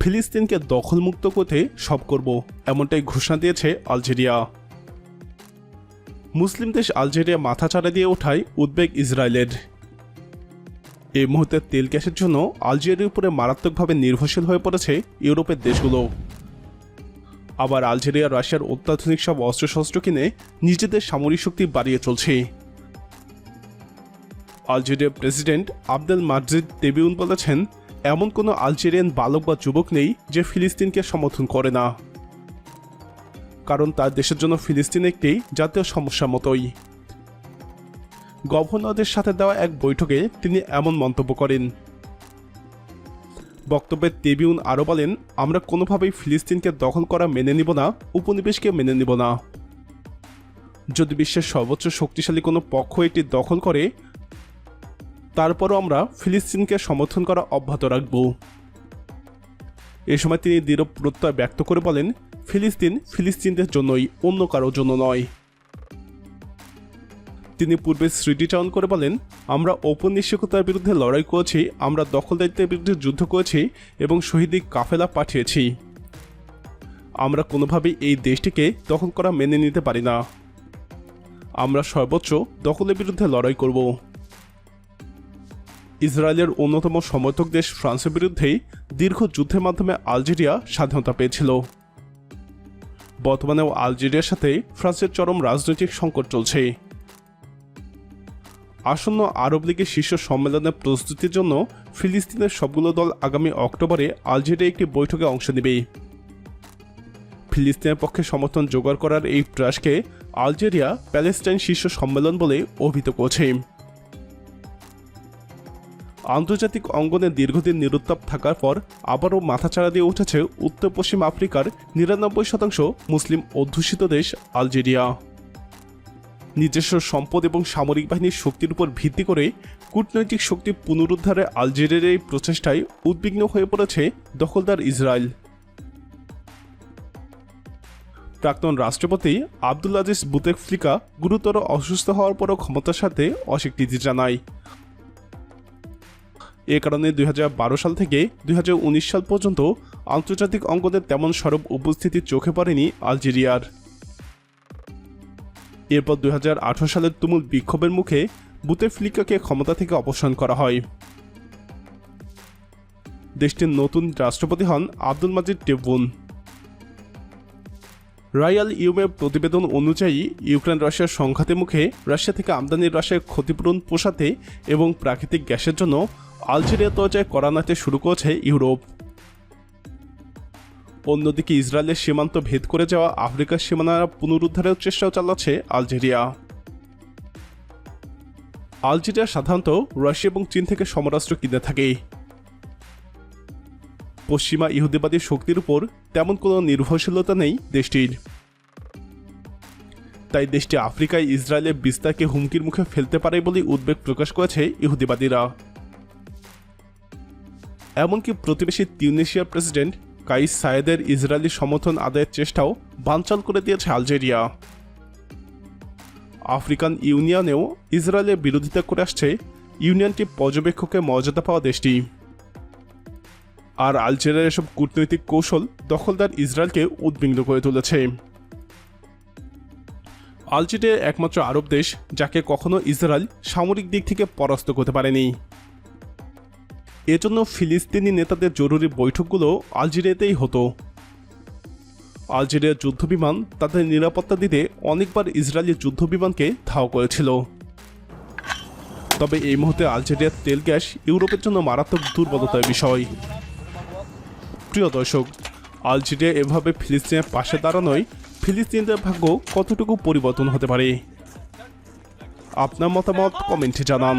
ফিলিস্তিনকে দখলমুক্ত করতে সব করব, এমনটাই ঘোষণা দিয়েছে আলজেরিয়া। মুসলিম দেশ আলজেরিয়া মাথাচাড়া দিয়ে ওঠায় উদ্বেগ ইসরায়েলের। এই মুহূর্তে তেল গ্যাসের জন্য আলজেরিয়ার উপরে মারাত্মকভাবে নির্ভরশীল হয়ে পড়েছে ইউরোপের দেশগুলো। আবার আলজেরিয়া, রাশিয়ার অত্যাধুনিক সব অস্ত্রশস্ত্র কিনে নিজেদের সামরিক শক্তি বাড়িয়ে চলছে। আলজেরিয়ার প্রেসিডেন্ট আবদেল মাজিদ তেবিউন বলেছেন এমন কোনো আলজেরিয়ান বালক বা যুবক নেই যে ফিলিস্তিনকে সমর্থন করে না। কারণ তার দেশের জন্য ফিলিস্তিন একটি জাতীয় সমস্যা মতোই। গভর্নরদের সাথে দেওয়া এক বৈঠকে তিনি এমন মন্তব্য করেন। বক্তব্যে তেবিউন আরও বলেন, আমরা কোনোভাবেই ফিলিস্তিনকে দখল করা মেনে নিব না, উপনিবেশকে মেনে নিব না। যদি বিশ্বের সর্বোচ্চ শক্তিশালী কোনো পক্ষ এটি দখল করে তারপরও আমরা ফিলিস্তিনকে সমর্থন করা অব্যাহত রাখব। এ সময় তিনি দৃঢ় প্রত্যয় ব্যক্ত করে বলেন, ফিলিস্তিন ফিলিস্তিনদের জন্যই অন্য কারোর জন্য নয়। তিনি পূর্বে স্মৃতিচারণ করে বলেন, আমরা ঔপনিবেশিকতার বিরুদ্ধে লড়াই করেছি, আমরা দখলদারিত্বের বিরুদ্ধে যুদ্ধ করেছি এবং শহীদি কাফেলা পাঠিয়েছি। আমরা কোনোভাবেই এই দেশটিকে দখল করা মেনে নিতে পারি না। আমরা সর্বোচ্চ দখলের বিরুদ্ধে লড়াই করব। ইসরায়েলের অন্যতম সমর্থক দেশ ফ্রান্সের বিরুদ্ধেই দীর্ঘ যুদ্ধের মাধ্যমে আলজেরিয়া স্বাধীনতা পেয়েছিল। বর্তমানেও আলজেরিয়ার সাথে ফ্রান্সের চরম রাজনৈতিক সংকট চলছে। আসন্ন আরব লীগের শীর্ষ সম্মেলনের প্রস্তুতির জন্য ফিলিস্তিনের সবগুলো দল আগামী অক্টোবরে আলজেরিয়া একটি বৈঠকে অংশ নেবে। ফিলিস্তিনের পক্ষে সমর্থন জোগাড় করার এই প্রয়াসকে আলজেরিয়া প্যালেস্টাইন শীর্ষ সম্মেলন বলে অভিহিত করছে। আন্তর্জাতিক অঙ্গনে দীর্ঘদিন নিরুত্তাপ থাকার পর আবারও মাথাচাড়া দিয়ে উঠেছে উত্তর পশ্চিম আফ্রিকার নিরানব্বই শতাংশ মুসলিম অধ্যুষিত দেশ আলজেরিয়া। নিজস্ব সম্পদ এবং সামরিক বাহিনীর শক্তির উপর ভিত্তি করে কূটনৈতিক শক্তি পুনরুদ্ধারে আলজেরিয়ার এই প্রচেষ্টায় উদ্বিগ্ন হয়ে পড়েছে দখলদার ইসরায়েল। প্রাক্তন রাষ্ট্রপতি আব্দুল আজিজ বুতেফ্লিকা গুরুতর অসুস্থ হওয়ার পরও ক্ষমতার সাথে অস্বীকৃতি জানায়। এ কারণে দুই হাজার বারো সাল থেকে দুই হাজার উনিশ সাল পর্যন্ত আন্তর্জাতিক অঙ্গনে তেমন সরব উপস্থিতি চোখে পড়েনি আলজেরিয়ার। এরপর দুই সালের তুমুল বিক্ষোভের মুখে বুতেফ্লিকাকে ক্ষমতা থেকে অপসারণ করা হয়। দেশটির নতুন রাষ্ট্রপতি হন আব্দুল মাজিদ টেবুন। রয়্যাল ইউমের প্রতিবেদন অনুযায়ী ইউক্রেন রাশিয়ার সংঘাতের মুখে রাশিয়া থেকে আমদানির রাশিয়ার ক্ষতিপূরণ পোষাতে এবং প্রাকৃতিক গ্যাসের জন্য আলজেরিয়া দরজায় কড়া নাড়তে শুরু করেছে, ইউরোপ। অন্যদিকে ইসরায়েলের সীমান্ত ভেদ করে যাওয়া আফ্রিকার সীমানা পুনরুদ্ধারের চেষ্টাও চালাচ্ছে আলজেরিয়া। আলজেরিয়া সাধারণত রাশিয়া এবং চীন থেকে সমরাস্ত্র কিনে থাকে। পশ্চিমা ইহুদিবাদী শক্তির উপর তেমন কোনো নির্ভরশীলতা নেই দেশটির। তাই দেশটি আফ্রিকায় ইসরায়েলের বিস্তারকে হুমকির মুখে ফেলতে পারে বলে উদ্বেগ প্রকাশ করেছে ইহুদিবাদীরা। এমনকি প্রতিবেশী তিউনেশিয়ার প্রেসিডেন্ট কাইস সায়েদের ইসরায়েলি সমর্থন আদায়ের চেষ্টাও বানচাল করে দিয়েছে আলজেরিয়া। আফ্রিকান ইউনিয়নেও ইসরায়েলের বিরোধিতা করে আসছে ইউনিয়নটি পর্যবেক্ষকের মর্যাদা পাওয়া দেশটি। আর আলজেরিয়ার এসব কূটনৈতিক কৌশল দখলদার ইসরায়েলকে উদ্বিগ্ন করে তুলেছে। আলজেরিয়া একমাত্র আরব দেশ যাকে কখনো ইসরায়েল সামরিক দিক থেকে পরাস্ত করতে পারেনি। এজন্য ফিলিস্তিনি নেতাদের জরুরি বৈঠকগুলো আলজেরিয়াতেই হতো। আলজেরিয়ার যুদ্ধবিমান তাদের নিরাপত্তা দিতে অনেকবার ইসরায়েলি যুদ্ধবিমানকে ধাও করেছিল। তবে এই মুহূর্তে আলজেরিয়ার তেল গ্যাস ইউরোপের জন্য মারাত্মক দুর্বলতার বিষয়। প্রিয় দর্শক, আলজেরিয়া এভাবে ফিলিস্তিনের পাশে দাঁড়ানোয় ফিলিস্তিনদের ভাগ্য কতটুকু পরিবর্তন হতে পারে? আপনার মতামত কমেন্টে জানান।